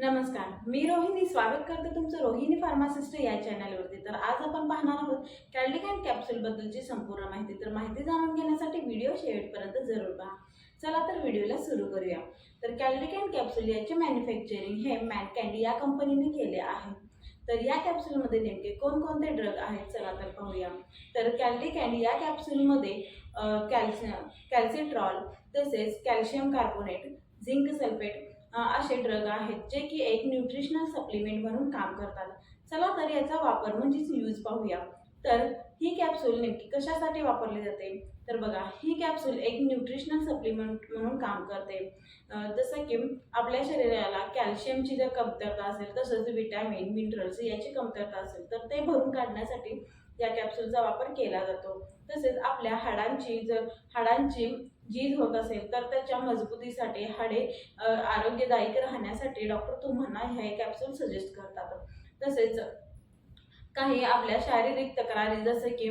नमस्कार मी रोहिणी. स्वागत करते तुमचं रोहिणी फार्मासिस्ट या चॅनलवरती. तर आज आपण पाहणार आहोत कॅल्डिकॅन कॅप्सूलबद्दलची संपूर्ण माहिती. तर माहिती जाणून घेण्यासाठी व्हिडिओ शेवटपर्यंत जरूर पहा. चला तर व्हिडिओला सुरू करूया. तर कॅल्डिकॅन कॅप्सूल याचे मॅन्युफॅक्चरिंग हे मॅन कॅन्डी या कंपनीने केले आहे. तर या कॅप्सूलमध्ये नेमके कोणकोणते ड्रग आहेत? चला तर पाहूया. तर कॅल्डिक या कॅप्सूलमध्ये कॅल्शियम कॅल्सिट्रॉल तसेच कॅल्शियम कार्बोनेट झिंक सल्फेट असे ड्रग आहेत जे की एक न्यूट्रिशनल सप्लिमेंट म्हणून काम करतात. चला तर याचा वापर म्हणजेच यूज पाहूया. तर ही कॅप्सूल नेमकी कशासाठी वापरली जाते? तर बघा ही कॅप्सूल एक न्यूट्रिशनल सप्लिमेंट म्हणून काम करते. जसं की आपल्या शरीराला कॅल्शियमची जर कमतरता असेल तसंच विटॅमिन मिनरल्स याची कमतरता असेल तर ते भरून काढण्यासाठी या कॅप्सूलचा वापर केला जातो. तसेच आपल्या हाडांची जर हाडांची झीज होत असेल तर त्याच्या मजबूतीसाठी हाडे आरोग्यदायी राहण्यासाठी डॉक्टर तुम्हाला हे कॅप्सूल सजेस्ट करतात. तसेच काही आपल्या शारीरिक तक्रारी जसं की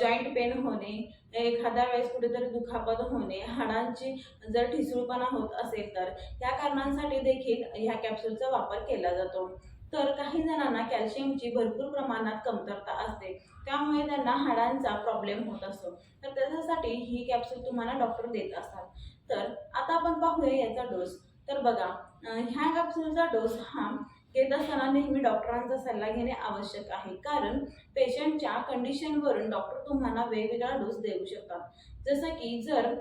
जॉईंट पेन होणे एखाद्या वेळेस कुठेतरी दुखापत होणे हाडांची जर ठिसूळपणा होत असेल तर या कारणांसाठी देखील ह्या कॅप्सूलचा वापर केला जातो. तर काही जणांना कॅल्शियमची भरपूर प्रमाणात कमतरता असते. त्यामुळे त्यांना हाडांचा प्रॉब्लेम होत असतो. तर त्याच्यासाठी ही कॅप्सूल तुम्हाला डॉक्टर देत असतात. तर आता आपण पाहूया याचा डोस तर बघा ह्या कॅप्सूलचा डोस हा घेत असताना नेहमी डॉक्टरांचा सल्ला घेणे आवश्यक आहे. कारण पेशंटच्या कंडिशनवरून डॉक्टर तुम्हाला वेगवेगळा डोस देऊ शकतात. जसं की जर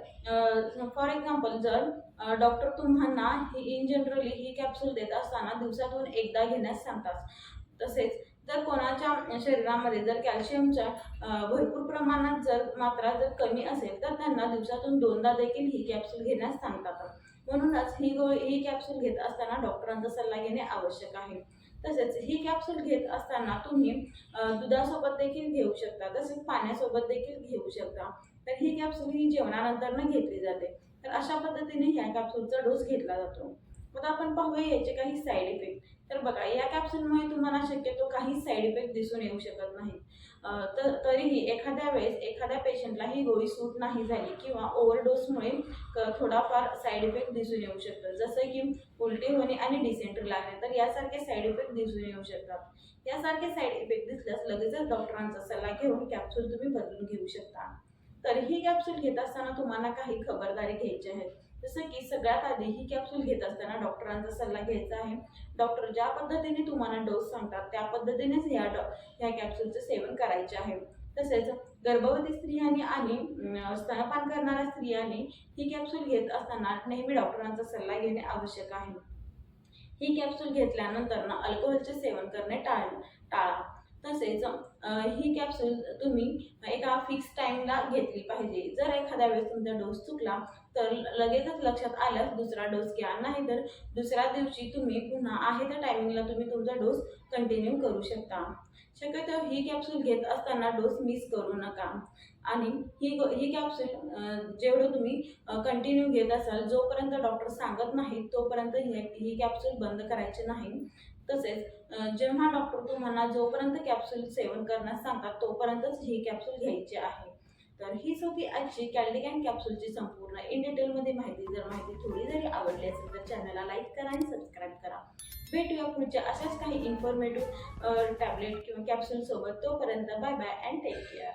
फॉर एक्झाम्पल जर डॉक्टर तुम्हाला ही इन जनरली ही कॅप्सूल देत असताना दिवसातून एकदा घेण्यास सांगतात. तसेच जर कोणाच्या शरीरामध्ये जर कॅल्शियमच्या भरपूर प्रमाणात जर मात्रा जर कमी असेल तर त्यांना दिवसातून दोनदा देखील ही कॅप्सूल घेण्यास सांगतात. म्हणूनच ही गोळी ही कॅप्सूल घेत असताना डॉक्टरांचा सल्ला घेणे आवश्यक आहे. तसेच ही कॅप्सूल घेत असताना तुम्ही दुधासोबत देखील घेऊ शकता तसेच पाण्यासोबत देखील घेऊ शकता. तर ही कॅप्सूल ही जेवणानंतर घेतली जाते. तर अशा पद्धतीने ह्या कॅप्सूलचा डोस घेतला जातो. आता आपण पाहूया याचे काही साईड इफेक्ट तर बघा या कॅप्सूलमुळे तुम्हाला शक्यतो काही साईड इफेक्ट दिसून येऊ शकत नाही तर तरीही एखाद्या वेळेस एखाद्या पेशंटला ही गोळी सूट नाही झाली किंवा ओव्हरडोसमुळे क- थोडाफार साईड इफेक्ट दिसून येऊ शकतं जसं की उलटी होणे आणि डिसेंट्री लागणे तर यासारखे साईड इफेक्ट दिसून येऊ शकतात. यासारखे साईड इफेक्ट दिसल्यास लगेचच डॉक्टरांचा सल्ला घेऊन कॅप्सूल तुम्ही बदलून घेऊ शकता. तर ही कॅप्सूल घेत असताना तुम्हाला काही खबरदारी घ्यायची आहे. जसं की सगळ्यात आधी ही कॅप्सूल घेत असताना डॉक्टरांचा सल्ला घ्यायचा आहे. डॉक्टर ज्या पद्धतीने तुम्हाला डोस सांगतात त्या पद्धतीनेच ह्या डॉ ह्या कॅप्सूलचं सेवन करायचे आहे. तसेच गर्भवती स्त्रियांनी आणि स्तनपान करणाऱ्या स्त्रियांनी ही कॅप्सूल घेत असताना नेहमी डॉक्टरांचा सल्ला घेणे आवश्यक आहे. ही कॅप्सूल घेतल्यानंतर ना अल्कोहोलचे सेवन करणे टाळ टाळा. तसेच ही कॅप्सूल तुम्ही एका फिक्स टाईमला घेतली पाहिजे. जर एखाद्या वेळेस तुमचा डोस चुकला तर लगेचच लक्षात आल्यास दुसरा डोस घ्या. नाहीतर दुसऱ्या दिवशी तुम्ही पुन्हा आहे त्या टायमिंगला तुम्ही तुमचा डोस कंटिन्यू करू शकता. शक्यतो ही कॅप्सूल घेत असताना डोस मिस करू नका. आणि ही ही कॅप्सूल जेवढं तुम्ही कंटिन्यू घेत असाल जोपर्यंत डॉक्टर सांगत नाही तोपर्यंत ही ही कॅप्सूल बंद करायची नाही. तसेच जेव्हा डॉक्टर तुम्हाला जोपर्यंत कॅप्सूल सेवन करण्यास सांगतात तोपर्यंतच ही कॅप्सूल घ्यायची आहे. तर हीच होती आजची कॅल्डिक अँड कॅप्सूलची संपूर्ण इन डिटेलमध्ये माहिती जर माहिती थोडी जरी आवडली असेल तर चॅनलला लाईक करा आणि सबस्क्राईब करा. भेटूया पुढच्या अशाच काही इन्फॉर्मेटिव्ह टॅबलेट किंवा कॅप्सूलसोबत तोपर्यंत bye bye and take care